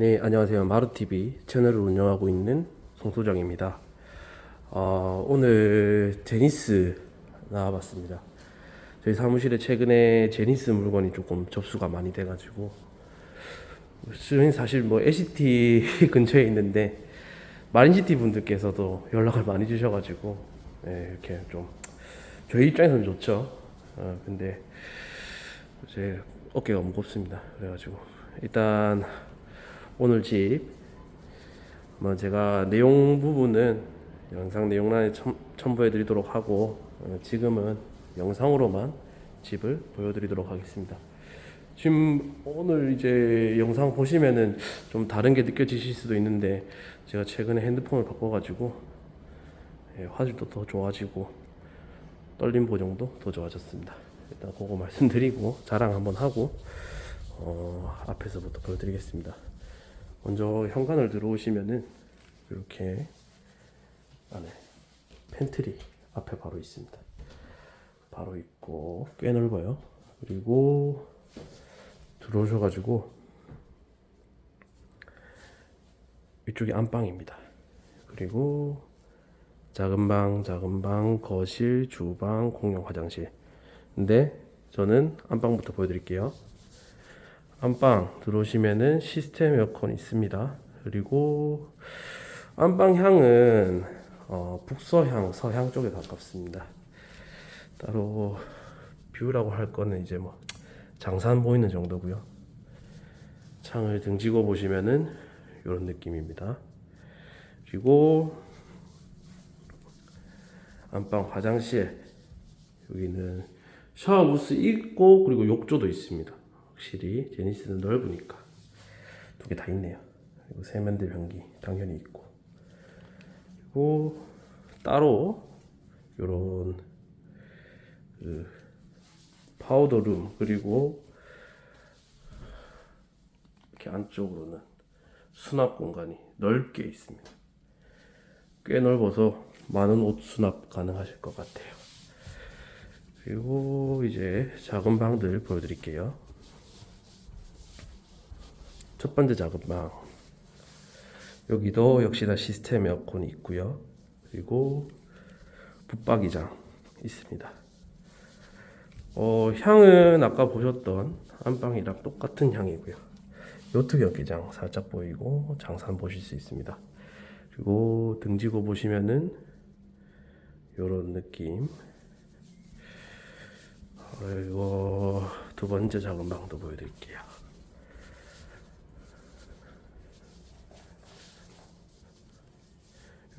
네, 안녕하세요. 마루TV 채널을 운영하고 있는 송소정입니다. 어, 오늘 제니스 나와봤습니다. 저희 사무실에 최근에 제니스 물건이 조금 접수가 많이 돼가지고 저희는 사실 뭐 LCT 근처에 있는데 마린시티 분들께서도 연락을 많이 주셔가지고 네, 이렇게 좀 저희 입장에서는 좋죠. 어, 근데 제 어깨가 무겁습니다. 그래가지고 일단 오늘 집 뭐 제가 내용 부분은 영상 내용란에 첨, 첨부해 드리도록 하고 어, 지금은 영상으로만 집을 보여드리도록 하겠습니다. 지금 오늘 이제 영상 보시면은 좀 다른 게 느껴지실 수도 있는데 제가 최근에 핸드폰을 바꿔가지고 예, 화질도 더 좋아지고 떨림 보정도 더 좋아졌습니다. 일단 그거 말씀드리고 자랑 한번 하고 어, 앞에서부터 보여드리겠습니다. 먼저 현관을 들어오시면은 이렇게 안에 팬트리 앞에 바로 있습니다. 바로 있고 꽤 넓어요. 그리고 들어오셔가지고 이쪽이 안방입니다. 그리고 작은 방, 작은 방, 거실, 주방, 공용 화장실. 근데 저는 안방부터 보여드릴게요. 안방 들어오시면은 시스템 에어컨 있습니다. 그리고 안방 향은 어, 북서향, 서향 쪽에 가깝습니다. 따로 뷰라고 할 거는 이제 뭐 장산 보이는 정도고요. 창을 등지고 보시면은 이런 느낌입니다. 그리고 안방 화장실 여기는 샤워 부스 있고 그리고 욕조도 있습니다. 확실히 제니스는 넓으니까 두 개 다 있네요. 그리고 세면대 변기 당연히 있고 그리고 따로 요런 그 파우더룸 그리고 이렇게 안쪽으로는 수납 공간이 넓게 있습니다. 꽤 넓어서 많은 옷 수납 가능하실 것 같아요. 그리고 이제 작은 방들 보여드릴게요. 첫 번째 방. 여기도 역시나 시스템 에어컨이 있고요. 그리고 붙박이장 있습니다. 어, 향은 아까 보셨던 안방이랑 똑같은 향이고요. 요트 경기장 살짝 보이고 장산 보실 수 있습니다. 그리고 등지고 보시면은 요런 느낌. 그리고 두 번째 작은 방도 보여드릴게요.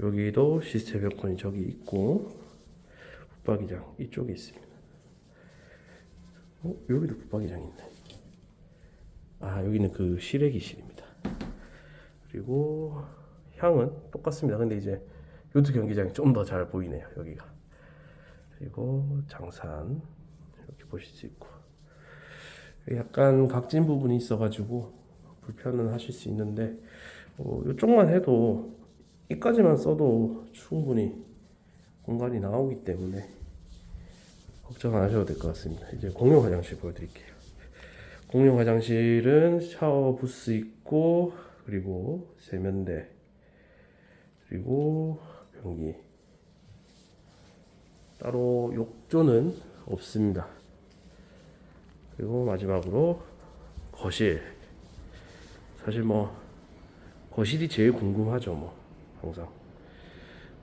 여기도 시스템 에어컨이 저기 있고 붙박이장 이쪽에 있습니다. 어 여기도 붙박이장 있네. 아 여기는 그 실외기실입니다. 그리고 향은 똑같습니다. 근데 이제 요트 경기장이 좀 더 잘 보이네요. 여기가. 그리고 장산 이렇게 보실 수 있고 약간 각진 부분이 있어가지고 불편은 하실 수 있는데 어, 이쪽만 해도 이까지만 써도 충분히 공간이 나오기 때문에 걱정 안 하셔도 될 것 같습니다. 이제 공용 화장실 보여드릴게요. 공용 화장실은 샤워 부스 있고 그리고 세면대 그리고 변기 따로 욕조는 없습니다. 그리고 마지막으로 거실 사실 뭐 거실이 제일 궁금하죠 뭐 항상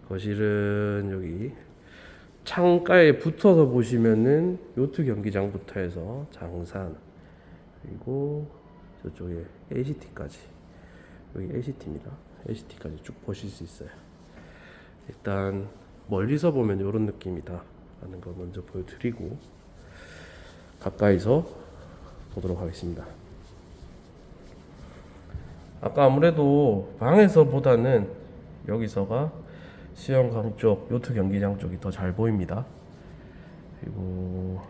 거실은 여기 창가에 붙어서 보시면은 요트 경기장부터 해서 장산 그리고 저쪽에 LCT까지 여기 LCT입니다. LCT까지 쭉 보실 수 있어요. 일단 멀리서 보면 이런 느낌이다 라는 걸 먼저 보여드리고 가까이서 보도록 하겠습니다. 아까 아무래도 방에서 보다는 여기서가 수영장 쪽, 요트 경기장 쪽이 더 잘 보입니다. 그리고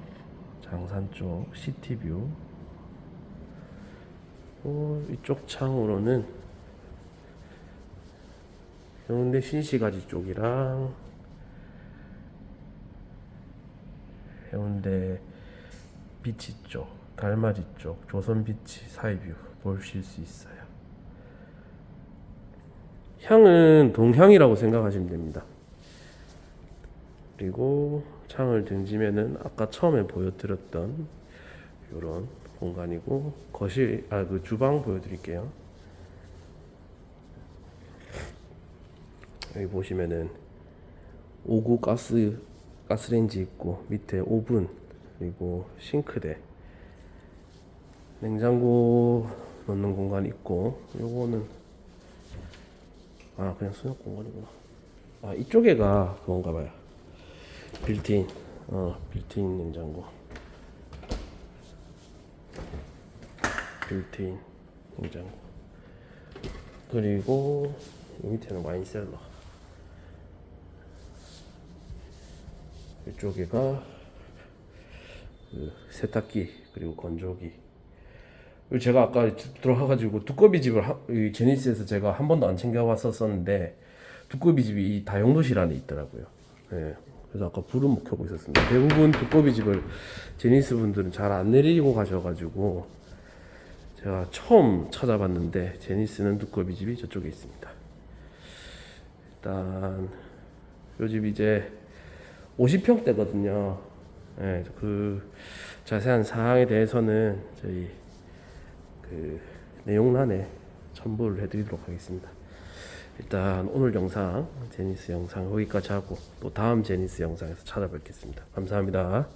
장산 쪽 시티뷰. 어, 이쪽 창으로는 해운대 신시가지 쪽이랑 해운대 비치 쪽, 달맞이 쪽, 조선 비치 사이뷰 보실 수 있어요. 향은 동향이라고 생각하시면 됩니다. 그리고 창을 등지면은 아까 처음에 보여드렸던 이런 공간이고 거실 아 그 주방 보여드릴게요. 여기 보시면은 오구 가스 가스레인지 있고 밑에 오븐 그리고 싱크대 냉장고 넣는 공간 있고 요거는 아 그냥 수납 공간이구나. 아 이쪽에가. 그건가 봐요. 빌트인. 어 빌트인 냉장고. 빌트인 냉장고. 그리고 이 밑에는 와인셀러. 이쪽에가. 그 세탁기 그리고 건조기 제가 아까 들어가가지고 두꺼비 집을 하, 이 제니스에서 제가 한 번도 안 챙겨왔었었는데 두꺼비 집이 이 다용도실 안에 있더라고요. 예. 그래서 아까 불은 못 켜고 있었습니다. 대부분 두꺼비 집을 제니스 분들은 잘 안 내리고 가셔가지고 제가 처음 찾아봤는데 제니스는 두꺼비 집이 저쪽에 있습니다. 일단 요 집 이제 50평대거든요. 예, 그 자세한 사항에 대해서는 저희 그 내용란에 첨부를 해드리도록 하겠습니다. 일단 오늘 영상 제니스 영상 여기까지 하고 또 다음 제니스 영상에서 찾아뵙겠습니다. 감사합니다.